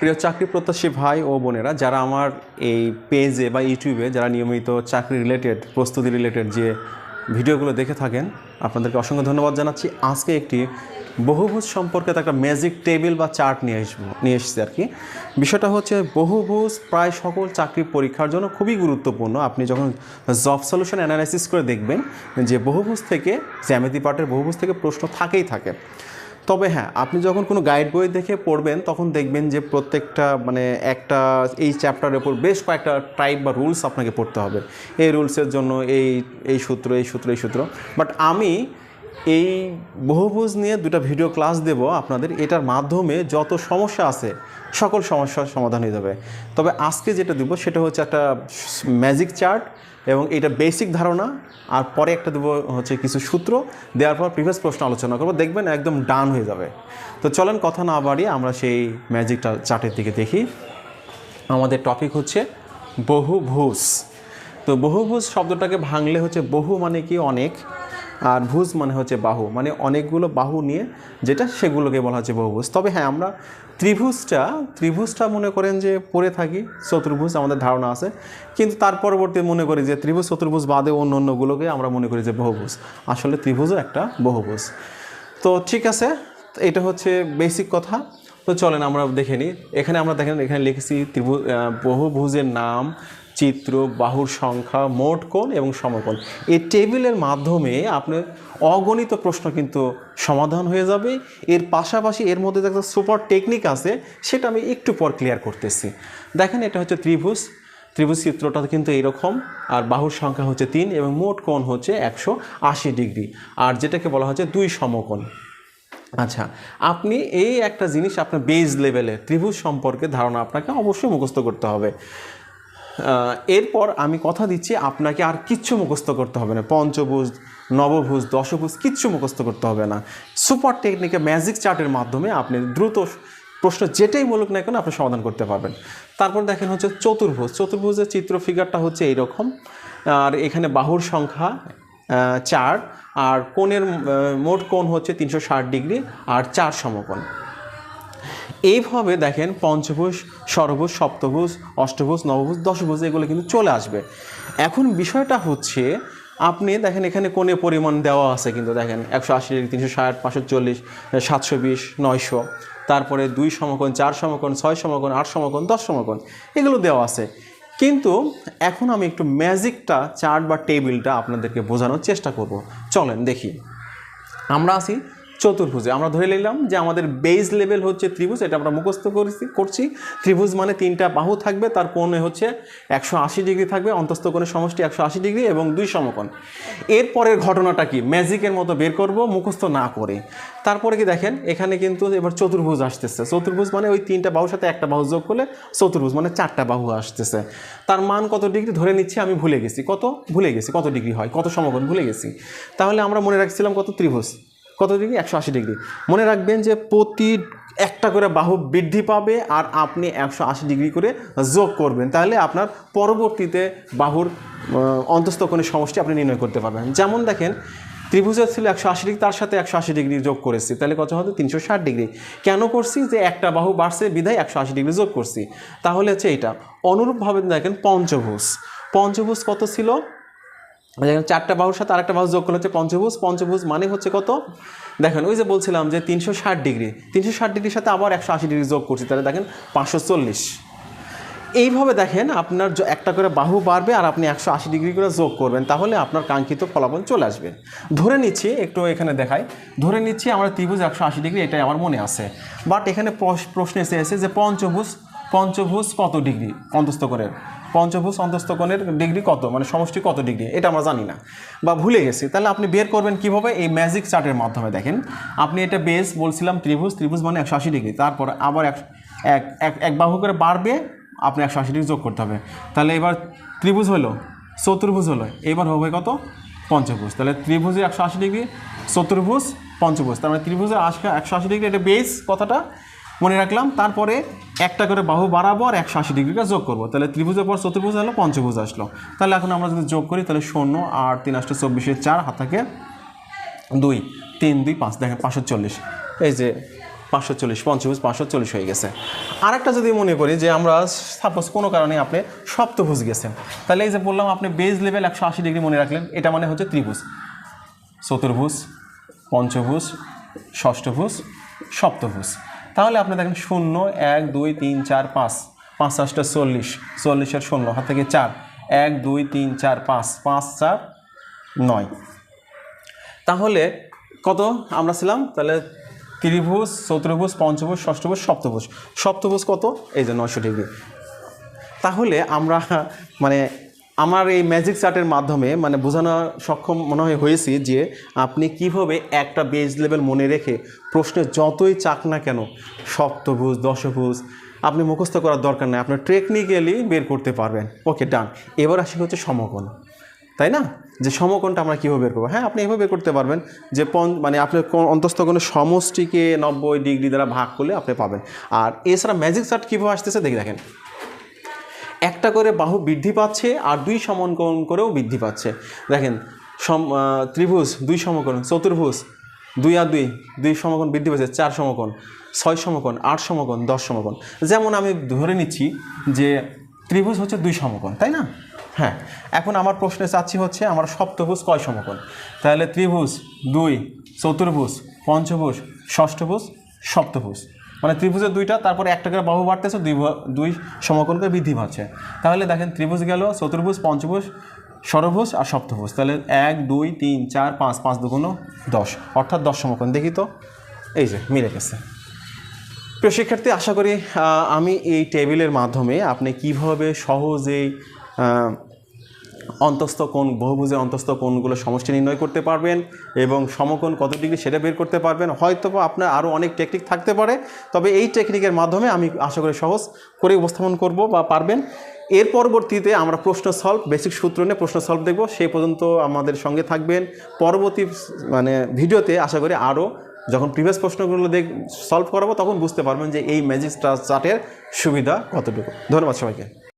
প্রিয় চাকরি প্রত্যাশী ভাই ও বোনেরা, যারা আমার এই পেজে বা ইউটিউবে যারা নিয়মিত চাকরি রিলেটেড প্রস্তুতি রিলেটেড যে ভিডিওগুলো দেখে থাকেন, আপনাদেরকে অসংখ্য ধন্যবাদ জানাচ্ছি। আজকে একটি বহুভুজ সম্পর্কে একটা ম্যাজিক টেবিল বা চার্ট নিয়ে আসব, নিয়ে এসেছি আর কি। বিষয়টা হচ্ছে বহুভুজ প্রায় সকল চাকরি পরীক্ষার জন্য খুবই গুরুত্বপূর্ণ। আপনি যখন জব সলিউশন অ্যানালাইসিস করে দেখবেন যে বহুভুজ থেকে, জ্যামিতি পার্টের বহুভুজ থেকে প্রশ্ন থাকেই থাকে। তবে হ্যাঁ আপনি যখন কোনো গাইড বই দেখে পড়বেন, তখন দেখবেন যে প্রত্যেকটা মানে একটা, এই চ্যাপ্টারের উপর বেশ কয়েকটা টাইপ বা রুলস আপনাকে পড়তে হবে। এই রুলসের জন্য এই এই সূত্র এই সূত্র এই সূত্র। বাট আমি এই বহুভুজ নিয়ে দুটো ভিডিও ক্লাস দেব আপনাদের। এটার মাধ্যমে যত সমস্যা আছে, সকল সমস্যার সমাধান হয়ে যাবে। তবে আজকে যেটা দেবো, সেটা হচ্ছে একটা ম্যাজিক চার্ট এবং এটা বেসিক ধারণা, আর পরে একটা দেবো হচ্ছে কিছু সূত্র, দেওয়ার পর প্রিভিয়াস প্রশ্ন আলোচনা করব, দেখবেন একদম ডান হয়ে যাবে। তো চলেন কথা না বাড়িয়ে আমরা সেই ম্যাজিকটা চার্টের দিকে দেখি। আমাদের টপিক হচ্ছে বহুভুজ তো বহুভূষ শব্দটাকে ভাঙলে হচ্ছে বহু মানে কি অনেক আর ভুজ মানে হচ্ছে বাহু মানে অনেকগুলো বাহু নিয়ে যেটা সেগুলোকে বলা হচ্ছে বহুভুজ। তবে হ্যাঁ আমরা ত্রিভুজটা ত্রিভুজটা মনে করেন যে পড়ে থাকি, চতুর্ভুজ আমাদের ধারণা আছে। কিন্তু তার পরবর্তী মনে করি যে ত্রিভুজ, চতুর্ভুজ বাদে অন্য অন্যগুলোকে আমরা মনে করি যে বহুভুজ। আসলে ত্রিভুজও একটা বহুভুজ। তো ঠিক আছে, এটা হচ্ছে বেসিক কথা। তো চলেন আমরা দেখে নিই। এখানে আমরা দেখেন, এখানে লিখেছি ত্রিভুজ বহুভুজের নাম চিত্র, বাহুর সংখ্যা, মোট কোণ এবং সমকোণ। এই টেবিলের মাধ্যমে আপনার অগণিত প্রশ্ন কিন্তু সমাধান হয়ে যাবে। এর পাশাপাশি এর মধ্যে একটা সুপার টেকনিক আছে, সেটা আমি একটু পর ক্লিয়ার করতেছি। দেখেন, এটা হচ্ছে ত্রিভুজ। ত্রিভুজ চিত্রটা কিন্তু এইরকম। আর বাহুর সংখ্যা হচ্ছে তিন এবং মোট কোণ হচ্ছে একশো আশি ডিগ্রি। আর যেটাকে বলা হচ্ছে দুই সমকোণ। আচ্ছা আপনি এই একটা জিনিস আপনার বেজ লেভেলে ত্রিভুজ সম্পর্কে ধারণা আপনাকে অবশ্যই মুখস্থ করতে হবে। এরপর আমি কথা দিচ্ছি, আপনাকে আর কিচ্ছু মুখস্থ করতে হবে না। পঞ্চভুজ, নবভুজ, দশভুজ কিচ্ছু মুখস্থ করতে হবে না। সুপার টেকনিকে ম্যাজিক চার্টের মাধ্যমে আপনি দ্রুত প্রশ্ন যেটাই বলুক না কেন আপনি সমাধান করতে পারবেন। তারপর দেখেন হচ্ছে চতুর্ভুজ। চতুর্ভুজের চিত্র ফিগারটা হচ্ছে এইরকম। আর এখানে বাহুর সংখ্যা চার। আর কোণের মোট কোণ হচ্ছে তিনশো ষাট ডিগ্রি। আর চার সমকোণ। এইভাবে দেখেন পঞ্চভুজ ষড়ভুজ সপ্তভুজ অষ্টভুজ নবভুজ দশভুজ এগুলো কিন্তু চলে আসবে। এখন বিষয়টা হচ্ছে, আপনি দেখেন এখানে কোণে পরিমাণ দেওয়া আছে কিন্তু দেখেন, একশো আশি তিনশো ষাট, পাঁচশো চল্লিশ, সাতশো বিশ, নয়শো। তারপরে দুই সমকোণ, চার সমকোণ, ছয় সমকোণ, আট সমকোণ, দশ সমকোণ, এগুলো দেওয়া আছে। কিন্তু এখন আমি একটু ম্যাজিকটা চার্ট বা টেবিলটা আপনাদেরকে বোঝানোর চেষ্টা করব। চলেন দেখি। আমরা আছি চতুর্ভুজে। আমরা ধরে নিলাম যে আমাদের বেজ লেভেল হচ্ছে ত্রিভুজ, এটা আমরা মুখস্থ করছি করছি। ত্রিভুজ মানে তিনটা বাহু থাকবে, তার কোণে হচ্ছে একশো আশি ডিগ্রি থাকবে অন্তস্থ কোণের সমষ্টি একশো আশি ডিগ্রি এবং দুই সমকোণ। এরপরের ঘটনাটা কি? ম্যাজিকের মতো বের করব, মুখস্থ না করে। তারপরে কি দেখেন, এখানে কিন্তু এবার চতুর্ভুজ আসতেছে। চতুর্ভুজ মানে ওই তিনটা বাহুর সাথে একটা বাহু যোগ করলে চতুর্ভুজ মানে চারটা বাহু আসতেছে। তার মান কত ডিগ্রি ধরে নিচ্ছি, আমি ভুলে গেছি। কত? ভুলে গেছি। কত ডিগ্রি হয়? কত সমকোণ? ভুলে গেছি। তাহলে আমরা মনে রাখছিলাম কত? ত্রিভুজ। কত ডিগ্রি? একশো আশি ডিগ্রি। মনে রাখবেন যে প্রতি একটা করে বাহু বৃদ্ধি পাবে আর আপনি একশো আশি ডিগ্রি করে যোগ করবেন। তাহলে আপনার পরবর্তীতে বাহুর আহ, অন্তস্থ কোণের সমষ্টি আপনি নির্ণয় করতে পারবেন। যেমন দেখেন ত্রিভুজের ছিল একশো আশি ডিগ্রি তার সাথে একশো আশি ডিগ্রি যোগ করেছি। তাহলে কত হবে? তিনশো ষাট ডিগ্রি। কেন করছি? যে একটা বাহু বাড়ছে বিধায় একশো আশি ডিগ্রি যোগ করছি। তাহলে হচ্ছে এটা অনুরূপভাবে দেখেন পঞ্চভুজ। পঞ্চভুজ কত ছিল? দেখেন চারটা বাহুর সাথে আরেকটা বাহু যোগ করলে হচ্ছে পঞ্চভুজ। পঞ্চভুজ মানে হচ্ছে কত? দেখেন, ওই যে বলছিলাম যে তিনশো ষাট ডিগ্রি। তিনশো ষাট ডিগ্রির সাথে আবার একশো আশি ডিগ্রি যোগ করছি। তাহলে দেখেন, পাঁচশো চল্লিশ। এইভাবে দেখেন আপনার একটা করে বাহু বাড়বে আর আপনি একশো আশি ডিগ্রি করে যোগ করবেন। তাহলে আপনার কাঙ্ক্ষিত ফলাফল চলে আসবে। ধরে নিচ্ছি, একটু এখানে দেখাই। ধরে নিচ্ছি আমরা ত্রিভুজ একশো আশি ডিগ্রি, এটাই আমার মনে আছে। বাট এখানে প্রশ- প্রশ্ন এসে এসে যে পঞ্চভুজ পঞ্চভুজ কত ডিগ্রি? অন্তস্থ কোণের পঞ্চভুজ অন্তস্থ কোণের ডিগ্রি কত? মানে সমষ্টি কত ডিগ্রি এটা আমরা জানি না। বা ভুলে গেছি। তাহলে আপনি বের করবেন কীভাবে? এই ম্যাজিক চার্টের মাধ্যমে দেখেন। আপনি এটা বেস বলছিলাম ত্রিভুজ। ত্রিভুজ মানে একশো আশি ডিগ্রি তারপর আবার এক এক এক বাহু করে বাড়বে, আপনি একশো আশি ডিগ্রি যোগ করতে হবে। তাহলে এবার ত্রিভুজ হলো, চতুর্ভুজ হলো। এবার হবে কত? পঞ্চভুজ। তাহলে ত্রিভুজের একশো আশি ডিগ্রি চতুর্ভুজ, পঞ্চভুজ। তার মানে ত্রিভুজের আশি একশো আশি ডিগ্রি এটা বেস কথাটা। মনে রাখলাম, তারপরে একটা করে বাহু বাড়াবো আর একশো আশি ডিগ্রিটা যোগ করব। তাহলে ত্রিভুজের পর চতুর্ভুজ হলো পঞ্চভুজ আসলো। তাহলে এখন আমরা যদি যোগ করি, তাহলে শূন্য আর তিন আষ্ট চব্বিশের চার, হাত থাকে দুই, তিন, দুই, পাঁচ, দেখেন পাঁচশো চল্লিশ। এই যে পাঁচশো চল্লিশ, পঞ্চভুজ পাঁচশো চল্লিশ হয়ে গেছে। আরেকটা যদি মনে করি যে আমরা সাপোজ কোনো কারণে আপনি সপ্তভুজ গেছেন, তাহলে এই যে বললাম আপনি বেজ লেভেল একশো আশি ডিগ্রি মনে রাখলেন, এটা মানে হচ্ছে ত্রিভুজ। চতুর্ভুজ, পঞ্চভুজ, ষষ্ঠভুজ, সপ্তভুজ। তাহলে আপনি দেখেন শূন্য, এক, দুই, তিন, চার, পাঁচ। পাঁচ পাঁচটা চল্লিশ। চল্লিশের শূন্য হাত থেকে চার। এক, দুই, তিন, চার, পাঁচ। পাঁচ, চার, নয়। তাহলে কত আমরা ছিলাম? তাহলে ত্রিভুজ, চতুর্ভুজ, পঞ্চভুজ, ষষ্ঠভুজ, সপ্তভুজ। সপ্তভুজ কত? এই যে নয়শো ডিগ্রি। তাহলে আমরা মানে আমার এই ম্যাজিক চার্টের মাধ্যমে মানে বোঝানো সক্ষম মনে হয় হয়েছি যে আপনি কীভাবে একটা বেজ লেভেল মনে রেখে প্রশ্নে যতই চাক না কেন, সপ্তভুজ, দশভুজ, আপনি মুখস্থ করার দরকার নেই আপনার টেকনিক্যালি বের করতে পারবেন। ওকে ডান এবার আসি হচ্ছে সমকোণ। তাই না? যে সমকোণটা আমরা কীভাবে বের করব? হ্যাঁ আপনি এভাবে বের করতে পারবেন যে পন মানে আপনার কোন অন্তস্থ কোনো সমষ্টিকে নব্বই ডিগ্রি দ্বারা ভাগ করলে আপনি পাবেন। আর এছাড়া ম্যাজিক চার্ট কীভাবে আসতেছে, দেখে দেখেন। একটা করে বাহু বৃদ্ধি পাচ্ছে আর দুই সমকোণ করেও বৃদ্ধি পাচ্ছে। দেখেন, সম ত্রিভুজ দুই সমকোণ, চতুর্ভুজ দুই আর দুই দুই সমকোণ বৃদ্ধি পাচ্ছে, চার সমকোণ, ছয় সমকোণ, আট সমকোণ, দশ সমকোণ। যেমন আমি ধরে নিচ্ছি যে ত্রিভুজ হচ্ছে দুই সমকোণ, তাই না? হ্যাঁ এখন আমার প্রশ্নে চাচ্ছি হচ্ছে আমার সপ্তভুজ কয় সমকোণ? তাহলে ত্রিভুজ দুই, চতুর্ভুজ, পঞ্চভুজ, ষষ্ঠভুজ, সপ্তভুজ। মানে ত্রিভুজের দুইটা, তারপরে একটা করে বাহু বাড়তেছে, দুই দুই সমকোণ করে বৃদ্ধি পাচ্ছে। তাহলে দেখেন ত্রিভুজ গেল, চতুর্ভুজ, পঞ্চভুজ, ষড়ভুজ আর সপ্তভুজ। তাহলে এক, দুই, তিন, চার, পাঁচ পাঁচ দুগুণ দশ, অর্থাৎ দশ সমকোণ। দেখি তো, এই যে মিলে গেছে। প্রিয় শিক্ষার্থী, আশা করি আমি এই টেবিলের মাধ্যমে আপনি কীভাবে সহজেই অন্তস্থ কোণ, বহুভুজের অন্তস্থ কোণগুলো সমষ্টি নির্ণয় করতে পারবেন এবং সমকোণ কত ডিগ্রি সেটা বের করতে পারবেন। হয়তো আপনার আরও অনেক টেকনিক থাকতে পারে, তবে এই টেকনিকের মাধ্যমে আমি আশা করি সহজ করে উপস্থাপন করব বা পারবেন। এর পরবর্তীতে আমরা প্রশ্ন সলভ বেসিক সূত্র নিয়ে প্রশ্ন সলভ দেখব, সেই পর্যন্ত আমাদের সঙ্গে থাকবেন। পরবর্তী মানে ভিডিওতে আশা করি আরও যখন প্রিভিয়াস প্রশ্নগুলো দেখ সলভ করাবো, তখন বুঝতে পারবেন যে এই ম্যাজিক চার্টের সুবিধা কতটুকু। ধন্যবাদ সবাইকে।